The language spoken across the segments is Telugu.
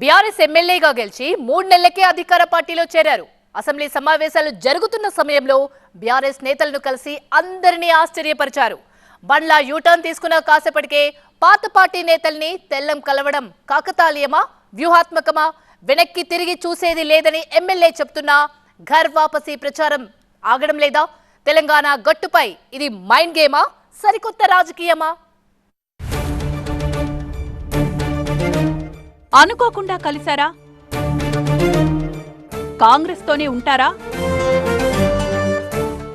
బీఆర్ఎస్ ఎమ్మెల్యేగా గెలిచి మూడు నెలలకే అధికార పార్టీలో చేరారు. అసెంబ్లీ సమావేశాలు జరుగుతున్న సమయంలో బీఆర్ఎస్ నేతలను కలిసి అందరినీ ఆశ్చర్యపరిచారు. బండ్లా యూటర్న్ తీసుకున్న కాసేపటికే పాత పార్టీ నేతల్ని తెల్లం కలవడం కాకతాళీయమా వ్యూహాత్మకమా? వెనక్కి తిరిగి చూసేది లేదని ఎమ్మెల్యే చెప్తున్నా ఘర్ వాపసీ ప్రచారం ఆగడం లేదా? తెలంగాణ గట్టుపై ఇది మైండ్ గేమా సరికొత్త రాజకీయమా? అనుకోకుండా కలిశారా? కాంగ్రెస్తోనే ఉంటారా?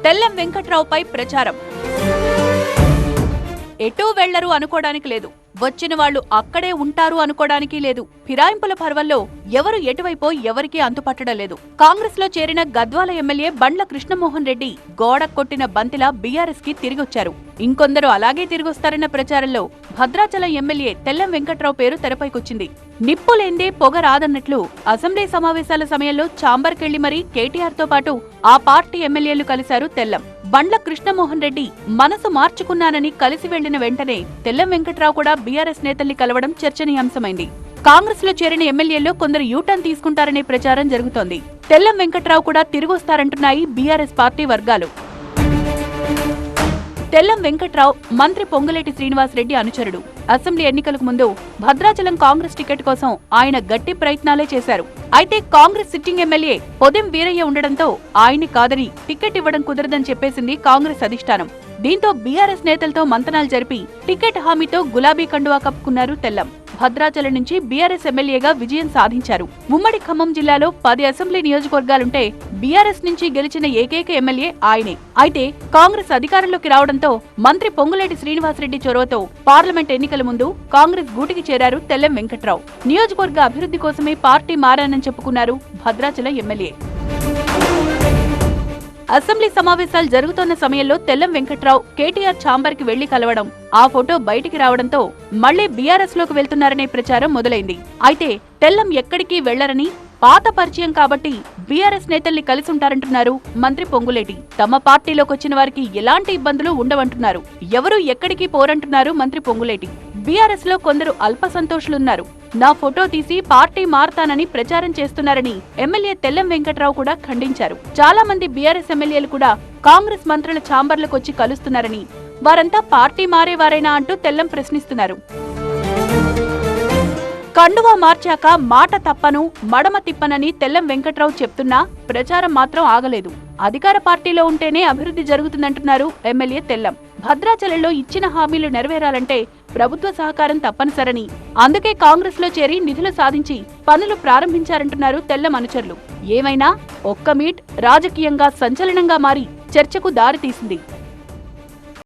తెల్లం వెంకట్రావుపై ప్రచారం. ఎటూ వెళ్ళరు అనుకోడానికి లేదు. వచ్చిన వాళ్ళు అక్కడే ఉంటారు అనుకోడానికి లేదు. ఫిరాయింపుల పర్వంలో ఎవరు ఎటువైపో ఎవరికీ అంతుపట్టడం లేదు. కాంగ్రెస్లో చేరిన గద్వాల ఎమ్మెల్యే బండ్ల కృష్ణమోహన్ రెడ్డి గోడ కొట్టిన బంతిలా బీఆర్ఎస్కి తిరిగొచ్చారు. ఇంకొందరు అలాగే తిరిగొస్తారన్న ప్రచారంలో భద్రాచలం ఎమ్మెల్యే తెల్లం వెంకట్రావు పేరు తెరపైకొచ్చింది. నిప్పు లేందే పొగ రాదన్నట్లు అసెంబ్లీ సమావేశాల సమయంలో చాంబర్కెళ్ళి మరీ కేటీఆర్తో పాటు ఆ పార్టీ ఎమ్మెల్యేలు కలిశారు తెల్లం. బండ్ల కృష్ణమోహన్ రెడ్డి మనసు మార్చుకున్నానని కలిసి వెళ్ళిన వెంటనే తెల్లం వెంకట్రావు కూడా బీఆర్ఎస్ నేతల్ని కలవడం చర్చనీయాంశమైంది. కాంగ్రెస్లో చేరిన ఎమ్మెల్యేల్లో కొందరు యూటర్న్ తీసుకుంటారనే ప్రచారం జరుగుతోంది. తెల్లం వెంకట్రావు కూడా తిరిగొస్తారంటున్నాయి బీఆర్ఎస్ పార్టీ వర్గాలు. తెల్లం వెంకట్రావు మంత్రి పొంగులేటి శ్రీనివాసరెడ్డి అనుచరుడు. అసెంబ్లీ ఎన్నికలకు ముందు భద్రాచలం కాంగ్రెస్ టికెట్ కోసం ఆయన గట్టి ప్రయత్నాలే చేశారు. అయితే కాంగ్రెస్ సిట్టింగ్ ఎమ్మెల్యే పొదెం వీరయ్య ఉండడంతో ఆయన్ని కాదని టికెట్ ఇవ్వడం కుదరదని చెప్పేసింది కాంగ్రెస్ అధిష్టానం. దీంతో బీఆర్ఎస్ నేతలతో మంతనాలు జరిపి టికెట్ హామీతో గులాబీ కండువా కప్పుకున్నారు తెల్లం. భద్రాచలం నుంచి బీఆర్ఎస్ ఎమ్మెల్యేగా విజయం సాధించారు. ఉమ్మడి ఖమ్మం జిల్లాలో పది అసెంబ్లీ నియోజకవర్గాలుంటే బీఆర్ఎస్ నుంచి గెలిచిన ఏకైక ఎమ్మెల్యే ఆయనే. అయితే కాంగ్రెస్ అధికారంలోకి రావడంతో మంత్రి పొంగులేటి శ్రీనివాసరెడ్డి చొరవతో పార్లమెంట్ ఎన్నికల ముందు కాంగ్రెస్ గూటికి చేరారు తెల్లం వెంకట్రావు. నియోజకవర్గ అభివృద్ధి కోసమే పార్టీ మారానని చెప్పుకున్నారు భద్రాచలం ఎమ్మెల్యే. అసెంబ్లీ సమావేశాలు జరుగుతున్న సమయంలో తెల్లం వెంకట్రావు కేటీఆర్ ఛాంబర్కి వెళ్ళి కలవడం ఆ ఫోటో బయటికి రావడంతో మళ్ళీ బీఆర్ఎస్లోకి వెళ్తున్నారనే ప్రచారం మొదలైంది. అయితే తెల్లం ఎక్కడికి వెళ్ళరని పాత పరిచయం కాబట్టి బీఆర్ఎస్ నేతల్ని కలిసి ఉంటారంటున్నారు మంత్రి పొంగులేటి. తమ పార్టీలోకి వచ్చిన వారికి ఎలాంటి ఇబ్బందులు ఉండవంటున్నారు. ఎవరు ఎక్కడికి పోరంటున్నారు మంత్రి పొంగులేటి. బీఆర్ఎస్లో కొందరు అల్ప సంతోషులున్నారు. నా ఫోటో తీసి పార్టీ మారతానని ప్రచారం చేస్తున్నారని ఎమ్మెల్యే తెల్లం వెంకట్రావు కూడా ఖండించారు. చాలా మంది బీఆర్ఎస్ ఎమ్మెల్యేలు కూడా కాంగ్రెస్ మంత్రుల ఛాంబర్లకు వచ్చి కలుస్తున్నారని వారంతా పార్టీ మారేవారైనా అంటూ తెల్లం ప్రశ్నిస్తున్నారు. కండువా మార్చాక మాట తప్పను మడమ తిప్పనని తెల్లం వెంకట్రావు చెప్తున్నా ప్రచారం మాత్రం ఆగలేదు. అధికార పార్టీలో ఉంటేనే అభివృద్ధి జరుగుతుందంటున్నారు ఎమ్మెల్యే తెల్లం. భద్రాచలంలో ఇచ్చిన హామీలు నెరవేరాలంటే ప్రభుత్వ సహకారం తప్పనిసరని. అందుకే కాంగ్రెస్లో చేరి నిధులు సాధించి పనులు ప్రారంభించారంటున్నారు తెల్ల మనుచరులు. ఏమైనా ఒక్క మీట్ రాజకీయంగా సంచలనంగా మారి చర్చకు దారితీసింది.